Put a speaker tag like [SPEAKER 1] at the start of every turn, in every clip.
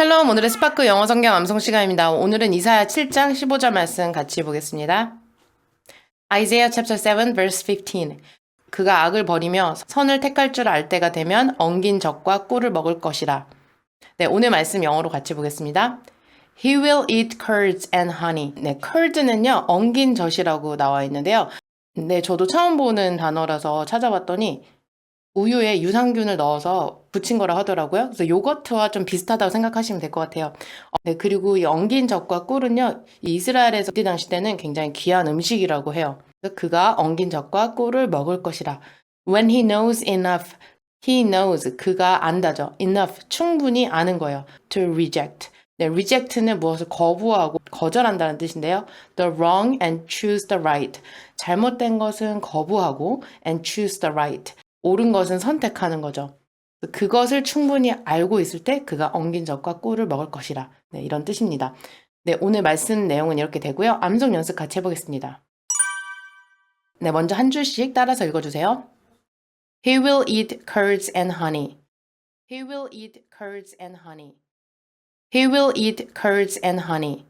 [SPEAKER 1] 샬롬 오늘의 스파크 영어 성경 암송 시간입니다. 오늘은 이사야 7장 15절 말씀 같이 보겠습니다. Isaiah chapter 7 verse 15 그가 악을 버리며 선을 택할 줄 알 때가 되면 엉긴 적과 꿀을 먹을 것이라. 네, 오늘 말씀 영어로 같이 보겠습니다. He will eat curds and honey. 네, curds는요, 엉긴 젖이라고 나와 있는데요. 네, 저도 처음 보는 단어라서 찾아봤더니 우유에 유산균을 넣어서 부친 거라 하더라고요. 그래서 요거트와 좀 비슷하다고 생각하시면 될 것 같아요. 어, 네, 그리고 이 엉긴 젖과 꿀은요, 이 이스라엘에서 그때 당시 때는 굉장히 귀한 음식이라고 해요. 그가 엉긴 젖과 꿀을 먹을 것이라. When he knows enough, he knows 그가 안다죠. enough 충분히 아는 거예요. To reject. 네, reject는 무엇을 거부하고 거절한다는 뜻인데요. The wrong and choose the right. 잘못된 것은 거부하고 and choose the right. 옳은 것은 선택하는 거죠. 그것을 충분히 알고 있을 때 그가 엉긴 젖과 꿀을 먹을 것이라. 네, 이런 뜻입니다. 네, 오늘 말씀 내용은 이렇게 되고요. 암송 연습 같이 해보겠습니다. 네, 먼저 한 줄씩 따라서 읽어주세요. He will eat curds and honey. He will eat curds and honey. He will eat curds and honey.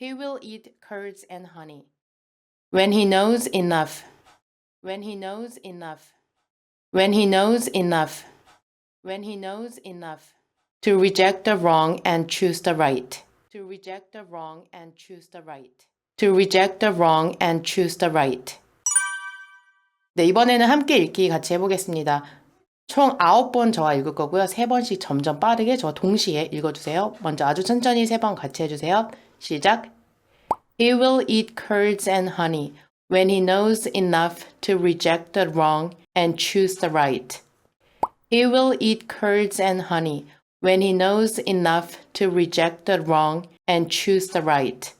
[SPEAKER 1] He will eat curds and honey. When he knows enough. When he knows enough. When he knows enough. When he knows enough. To reject the wrong and choose the right. To reject the wrong and choose the right. To reject the wrong and choose the right. 네, 이번에는 함께 읽기 같이 해보겠습니다. 총 9번 저와 읽을 거고요. 3번씩 점점 빠르게 저와 동시에 읽어주세요. 먼저 아주 천천히 3번 같이 해주세요. 시작. He will eat curds and honey when he knows enough to reject the wrong and choose the right. He will eat curds and honey when he knows enough to reject the wrong and choose the right.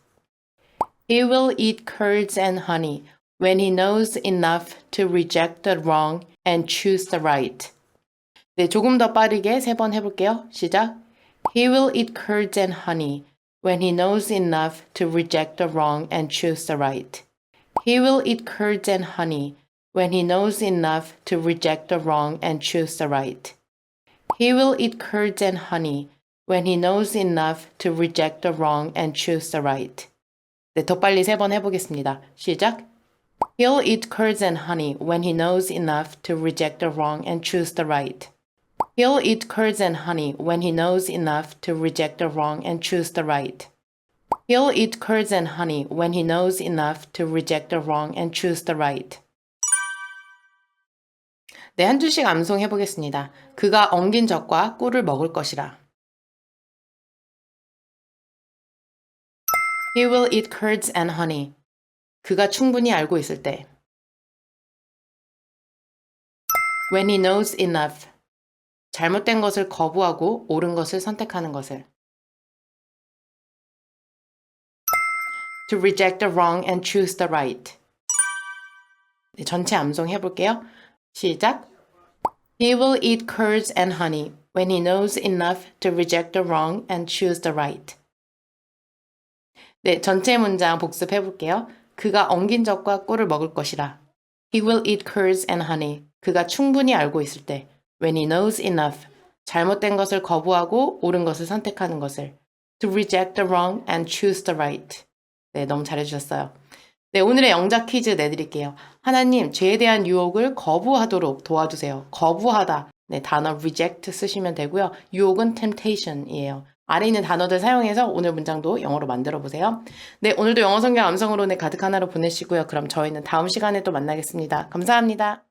[SPEAKER 1] He will eat curds and honey when he knows enough to reject the wrong and choose the right. 네, 조금 더 빠르게 세 번 해볼게요. 시작. He will eat curds and honey when he knows enough to reject the wrong and choose the right. He will eat curds and honey when he knows enough to reject the wrong and choose the right. He will eat curds and honey when he knows enough to reject the wrong and choose the right. 네, 더 빨리 세 번 해보겠습니다. 시작. He'll eat curds and honey when he knows enough to reject the wrong and choose the right. He'll eat curds and honey when he knows enough to reject the wrong and choose the right. He'll eat curds and honey when he knows enough to reject the wrong and choose the right. 네, 한 줄씩 암송해 보겠습니다. 그가 엉긴 젖과 꿀을 먹을 것이라. He will eat curds and honey. 그가 충분히 알고 있을 때. When he knows enough. 잘못된 것을 거부하고 옳은 것을 선택하는 것을. To reject the wrong and choose the right. 네, 전체 암송 해볼게요. 시작. He will eat curds and honey when he knows enough to reject the wrong and choose the right. 네, 전체 문장 복습해 볼게요. 그가 엉긴 젖과 꿀을 먹을 것이라. He will eat curds and honey. 그가 충분히 알고 있을 때. When he knows enough. 잘못된 것을 거부하고 옳은 것을 선택하는 것을. To reject the wrong and choose the right. 네, 너무 잘해주셨어요. 네, 오늘의 영작 퀴즈 내드릴게요. 하나님, 죄에 대한 유혹을 거부하도록 도와주세요. 거부하다. 네, 단어 reject 쓰시면 되고요. 유혹은 temptation이에요. 아래 있는 단어들 사용해서 오늘 문장도 영어로 만들어 보세요. 네, 오늘도 영어 성경 암성으로 네 가득 하나로 보내시고요. 그럼 저희는 다음 시간에 또 만나겠습니다. 감사합니다.